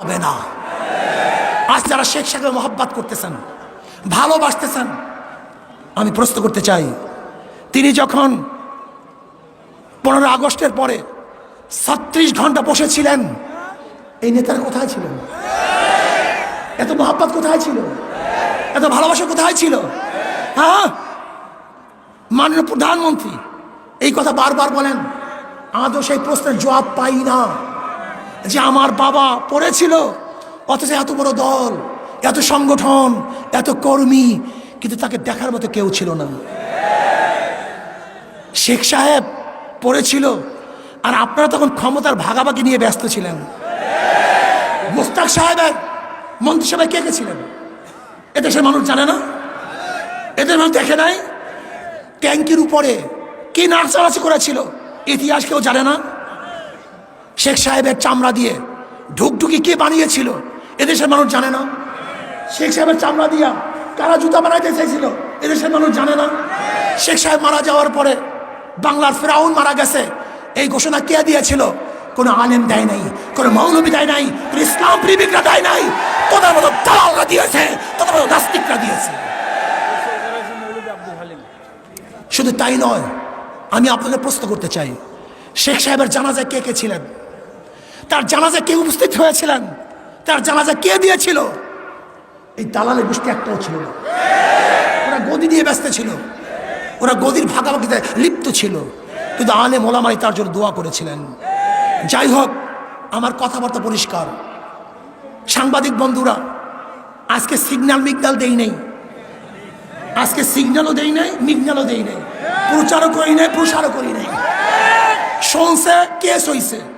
হবে না। আজ যারা শেখ সাহেবের মহব্বত করতেছেন, ভালোবাসতেছেন, আমি প্রশ্ন করতে চাই, তিনি যখন পনেরো আগস্টের পরে ছত্রিশ ঘণ্টা বসেছিলেন, এই নেতারা কোথায় ছিলেন? এত মহাব্বত কোথায় ছিল? এত ভালোবাসা কোথায় ছিল? হ্যাঁ? মাননীয় প্রধানমন্ত্রী এই কথা বারবার বলেন, আদৌ সেই প্রশ্নের জবাব পাই না। যে আমার বাবা পড়েছিল, অথচ এত বড় দল, এত সংগঠন, এত কর্মী, কিন্তু তাকে দেখার মতো কেউ ছিল না। শেখ সাহেব পড়েছিল, আর আপনারা তখন ক্ষমতার ভাগাভাগি নিয়ে ব্যস্ত ছিলেন। মুস্তাক সাহেবের মন্ত্রিসভায় কে কে ছিলেন? এদেশের মানুষ জানে না? এদের মানুষ দেখে নাই? ট্যাঙ্কির উপরে কি নাচানাচি করেছিল? ইতিহাস কেউ জানে না? শেখ সাহেবের চামড়া দিয়ে। ঢুকঢুকি কে বানিয়েছিল? এদেশের মানুষ জানে না। শেখ সাহেবের চামড়া দিয়া কারা জুতা বানাইতে চাইছিল? এদেশের মানুষ জানে না। শেখ সাহেব মারা যাওয়ার পরে বাংলার ফেরাউন মারা গেছে। এই ঘোষণা কে দিয়েছিল? কোনো আলেম দেয় নাই, কোনো মৌলবী দেয় নাই, কোনো ইসলাম প্রেমিকরা দেয় নাই। তোদের মতো দালালরা দিয়েছে, তোদের মতো নাস্তিকরা দিয়েছে। শুধু তাই নয়, আমি আপনাদের প্রশ্ন করতে চাই। শেখ সাহেবের জানাজায় কে কে ছিলেন? তার জানাজা কে উপস্থিত হয়েছিলেন? তার জানাজা কে দিয়েছিল? এই দালালে গোষ্ঠী একটাও ছিল না। ওরা গদি দিয়ে ব্যস্ত ছিল। ওরা গদির ভাগাভাগিতে লিপ্ত ছিল। কিন্তু আলে মোলামাই তার জন্য দোয়া করেছিলেন। যাই হোক, আমার কথাবার্তা পরিষ্কার। সাংবাদিক বন্ধুরা, আজকে সিগন্যাল মিগনাল দেই নেই। আজকে সিগন্যালও দেই নাই মিগনালও দেই নাই। প্রচারও করি নাই, প্রসারও করি নাই। শুনছে কেস হইছে।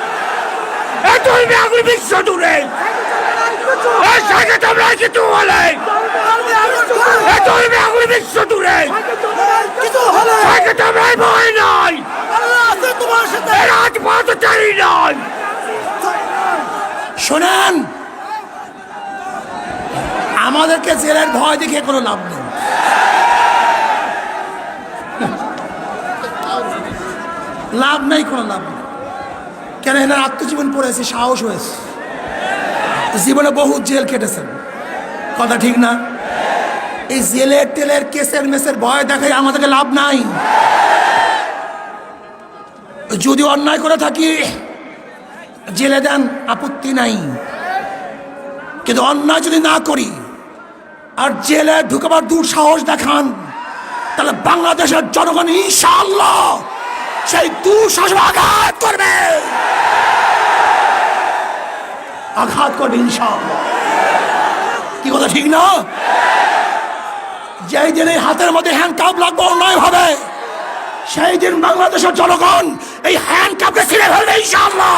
চলবে আমি বিশ্ব জুড়ে সেকে তোমরা কিছু এ চলবে আমি বিশ্ব জুড়ে এ রাজপথ চাই নয় শোনেন, আমাদেরকে জেলের ভয় দেখে কোনো লাভ নেই। লাভ নাই, কোনো লাভ নেই। কেন এনার আত্মজীবন পড়েছে? সাহস হয়েছে। জীবনে বহু জেল কেটেছেন। কথা ঠিক না? এই জেলের টেলের কেসের মেসের ভয় দেখাই আমাদেরকে লাভ নাই। যদি অন্যায় করে থাকি, জেলে দেন আপত্তি নাই। কিন্তু অন্যায় যদি না করি, আর জেলে ঢুকাবার দুঃসাহস দেখান, তাহলে বাংলাদেশের জনগণ ইনশাআল্লাহ সেই দুঃসাহস আঘাত করবে। আঘাত করবে ইনশাআল্লাহ। কি কথা, ঠিক না? যেই দিন এই হাতের মধ্যে হ্যান্ড কাপ লাগবে অন্যায় ভাবে সেই দিন বাংলাদেশের জনগণ এই হ্যান্ড কাপকে ছিঁড়ে ফেলবে ইনশাআল্লাহ।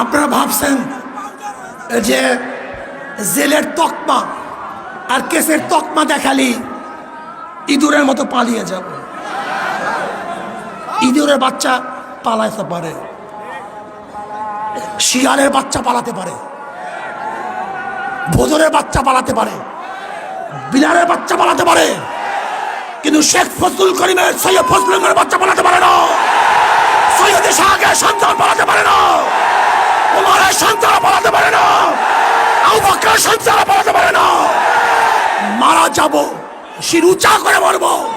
আপনারা ভাবছেন যে জেলের তকমা আর কেসের তকমা দেখালি, ইঁদুরের মতো পালিয়ে যাব। ইঁদুরের বাচ্চা পালাতে পারে, শিয়ালের বাচ্চা পালাতে পারে ভোজনের বাচ্চা পালাতে পারে বিলারের বাচ্চা পালাতে পারে। কিন্তু শেখ ফজলুল করিমের সৈয়দ ফজলুল বাচ্চা পালাতে পারে না। সৈয়দ শাহের সন্তান পালাতে পারে না। ওমরের সন্তান পালাতে পারে না। আবু বকরের সন্তান পালাতে পারে না। মারা যাব, শির উঁচা করে মরবো।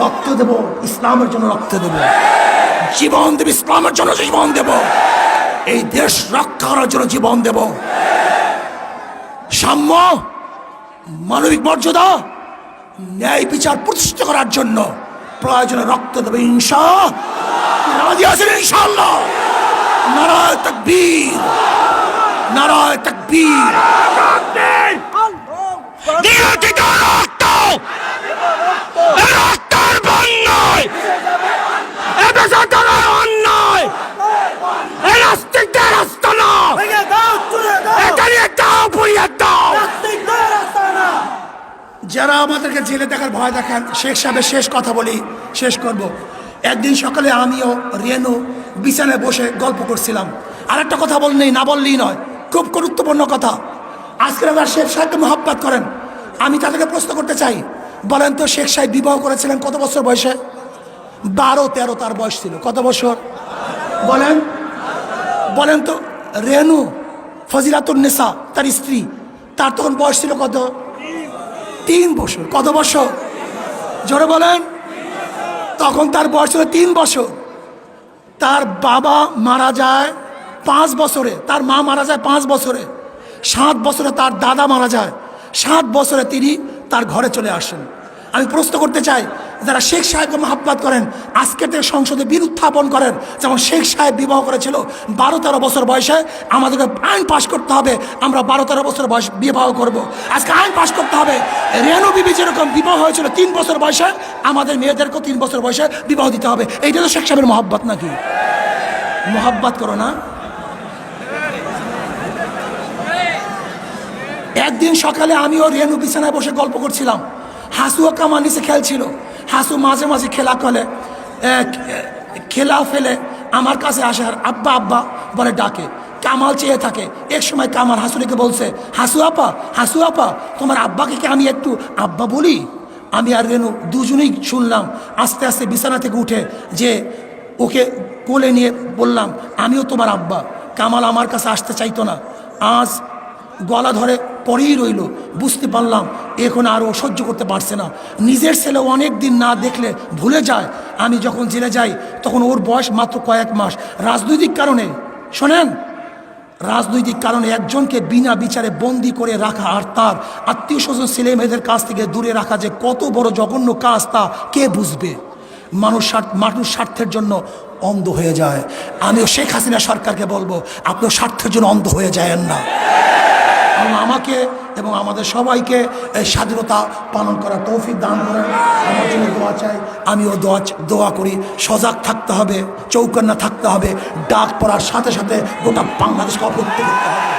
রক্ত দেব, ইসলামের জন্য রক্ত দেব। জীবন দেব, ইসলামের জন্য জীবন দেব। এই দেশ রক্ষা করার জন্য জীবন দেব। সাম্য, মানবিক মর্যাদা ন্যায় বিচার প্রতিষ্ঠা করার জন্য প্রয়োজনে রক্ত দেবে ইনশা রাজি আছেন ইনশাল্লাহ নারায় তকবীর। নারায় তকবীর নিয়োজিত রক্ত এ রক্তের বন্যায় এ বেসরকারের অন্যায় এ নাস্তিকদের আস্তানা এখানে দাও পুড়িয়ে দাও যারা আমাদেরকে জেলে দেখার ভয় দেখান। শেখ সাহেবের শেষ কথা বলি, শেষ করব। একদিন সকালে আমিও রেনু বিছানায় বসে গল্প করছিলাম। আর একটা কথা বল নেই, না বললেই নয়। খুব গুরুত্বপূর্ণ কথা। আজকের আমরা শেখ সাহেবকে মহাব্বাত করেন। আমি তাদেরকে প্রশ্ন করতে চাই, বলেন তো শেখ সাহেব বিবাহ করেছিলেন কত বছর বয়সে? বারো, তেরো তার বয়স ছিল। কত বছর? বলেন। বলেন তো, রেনু ফজিলাতুন নেসা, তার স্ত্রী, তার তখন বয়স ছিল কত? তিন বছর, কত বছর? জোরে বলেন। তখন তার বয়স ছিল তিন বছর। তার বাবা মারা যায় পাঁচ বছরে, তার মা মারা যায় পাঁচ বছরে। সাত বছরে তার দাদা মারা যায়, সাত বছরে তিনি তার ঘরে চলে আসেন। আমি প্রশ্ন করতে চাই যারা শেখ সাহেবকে মহাব্বাত করেন, আজকে থেকে সংসদে বিল উত্থাপন করেন, যেমন শেখ সাহেব বিবাহ করেছিল বারো তেরো বছর বয়সে, আমাদেরকে আইন পাশ করতে হবে, আমরা বারো তেরো বছর বয়স বিবাহ করব। আজকে আইন পাশ করতে হবে। রেনু বিবি যেরকম বিবাহ হয়েছিল তিন বছর বয়সে, আমাদের মেয়েদেরকেও তিন বছর বয়সে বিবাহ দিতে হবে। এইটা তো শেখ সাহেবের মহাব্বত নাকি? মহাব্বাত করো না। একদিন সকালে আমিও রেনু বিছানায় বসে গল্প করছিলাম। হাসুও কামার নিচে খেলছিল। হাসু মাঝে মাঝে খেলা করে খেলা ফেলে, আমার কাছে আসে আর আব্বা আব্বা বলে ডাকে, কামাল চেয়ে থাকে। এক সময় কামাল হাসুরিকে বলছে, হাসু আপা হাসু আপা, তোমার আব্বাকে কি আমি একটু, আব্বা বলি? আমি আর রেনু দুজনেই শুনলাম, আস্তে আস্তে বিছানা থেকে উঠে যে ওকে কোলে নিয়ে বললাম, আমিও তোমার আব্বা, কামাল আমার কাছে আসতে চাইতো না। আজ গলা ধরে পরেই রইল। বুঝতে পারলাম, এখন আর ও সহ্য করতে পারছে না। নিজের ছেলে অনেক দিন না দেখলে ভুলে যায়। আমি যখন জেলে যাই, তখন ওর বয়স মাত্র কয়েক মাস। রাজনৈতিক কারণে, শোনেন, রাজনৈতিক কারণে একজনকে বিনা বিচারে বন্দি করে রাখা আর তার আত্মীয় স্বজন ছেলে মেয়েদের কাছ থেকে দূরে রাখা যে কত বড় জঘন্য কাজ তা কে বুঝবে? মানুষ স্বার্থ, মানুষ স্বার্থের জন্য অন্ধ হয়ে যায়। আমিও শেখ হাসিনা সরকারকে বলব আপনার স্বার্থের জন্য অন্ধ হয়ে যায়েন না। আল্লাহ আমাকে এবং আমাদের সবাইকে এই স্বাধীনতা পালন করার তৌফিক দান করেন। আমার জন্য দোয়া চাই। আমিও দোয়া দোয়া করি। সজাগ থাকতে হবে, চৌকান্না থাকতে হবে। ডাক পড়ার সাথে সাথে গোটা বাংলাদেশকে অপত্য করতে হবে।